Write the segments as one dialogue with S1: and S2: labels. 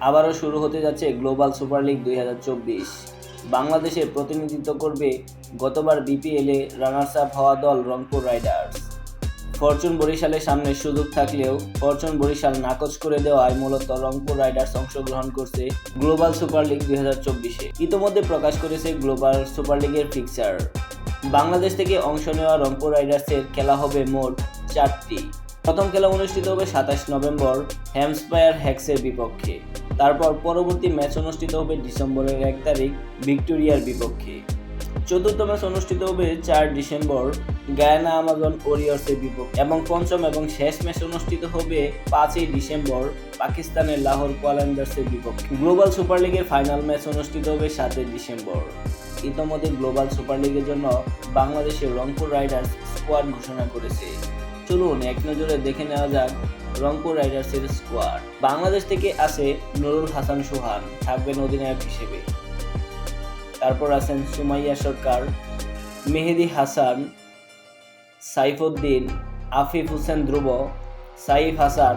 S1: আবারও শুরু হতে যাচ্ছে গ্লোবাল সুপার লিগ দুই হাজার চব্বিশ। বাংলাদেশে প্রতিনিধিত্ব করবে গতবার বিপিএলে রানার্স আপ হওয়া দল রংপুর রাইডার্স। ফরচুন বরিশালের সামনে সুযোগ থাকলেও ফরচুন বরিশাল নাকচ করে দেওয়ায় মূলত রংপুর রাইডার্স অংশগ্রহণ করছে গ্লোবাল সুপার লিগ দুই হাজার চব্বিশে। ইতোমধ্যে প্রকাশ করেছে গ্লোবাল সুপার লিগের ফিক্সার। বাংলাদেশ থেকে অংশ নেওয়া রংপুর রাইডার্সের খেলা হবে মোট চারটি। প্রথম খেলা অনুষ্ঠিত হবে সাতাশ নভেম্বর হ্যামস্পায়ার হ্যাক্সের বিপক্ষে। তারপর পরবর্তী ম্যাচ অনুষ্ঠিত হবে ডিসেম্বরের এক তারিখ, ভিক্টোরিয়ার বিপক্ষে। চতুর্থ ম্যাচ অনুষ্ঠিত হবে চার ডিসেম্বর, গায়ানা আমাজন ওরিয়র্সের বিপক্ষে। এবং পঞ্চম এবং শেষ ম্যাচ অনুষ্ঠিত হবে পাঁচই ডিসেম্বর, পাকিস্তানের লাহোর কোয়ালান্ডার্সের বিপক্ষে। গ্লোবাল সুপার লিগের ফাইনাল ম্যাচ অনুষ্ঠিত হবে সাতই ডিসেম্বর। ইতোমধ্যে গ্লোবাল সুপার লিগের জন্য বাংলাদেশের রংপুর রাইডার্স স্কোয়াড ঘোষণা করেছে। চলুন এক নজরে দেখে নেওয়া যাক রংপুর রাইডার্সের স্কোয়াড। বাংলাদেশ থেকে আছে নুরুল হাসান সোহান থাকবেন অধিনায়ক হিসেবে। তারপর আছেন সুমাইয়া সরকার, মেহেদি হাসান, সাইফুদ্দিন, আফিফ হোসেন ধ্রুব, সাইফ হাসান,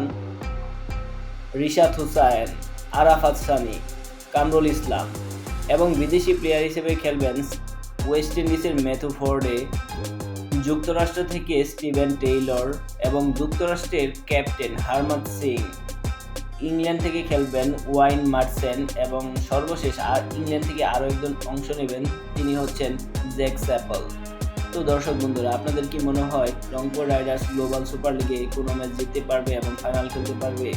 S1: রিশাদ হুসাইন, আরাফাত সানি, কামরুল ইসলাম এবং বিদেশি প্লেয়ার হিসেবে খেলবেন ওয়েস্ট ইন্ডিজের ম্যাথু ফোর্ডে। যুক্তরাষ্ট্র থেকে স্টিভেন টেইলর এবং যুক্তরাষ্ট্রের ক্যাপ্টেন হারমাদ সিং। ইংল্যান্ড থেকে খেলবেন ওয়াইন মার্সেন এবং সর্বশেষ আর ইংল্যান্ড থেকে আরও একজন অংশ নেবেন, তিনি হচ্ছেন জ্যাক স্যাপল। তো দর্শক বন্ধুরা, আপনাদের কি মনে হয়, রংপুর রাইডার্স গ্লোবাল সুপার লিগে কোনো ম্যাচ জিততে পারবে এবং ফাইনাল খেলতে পারবে?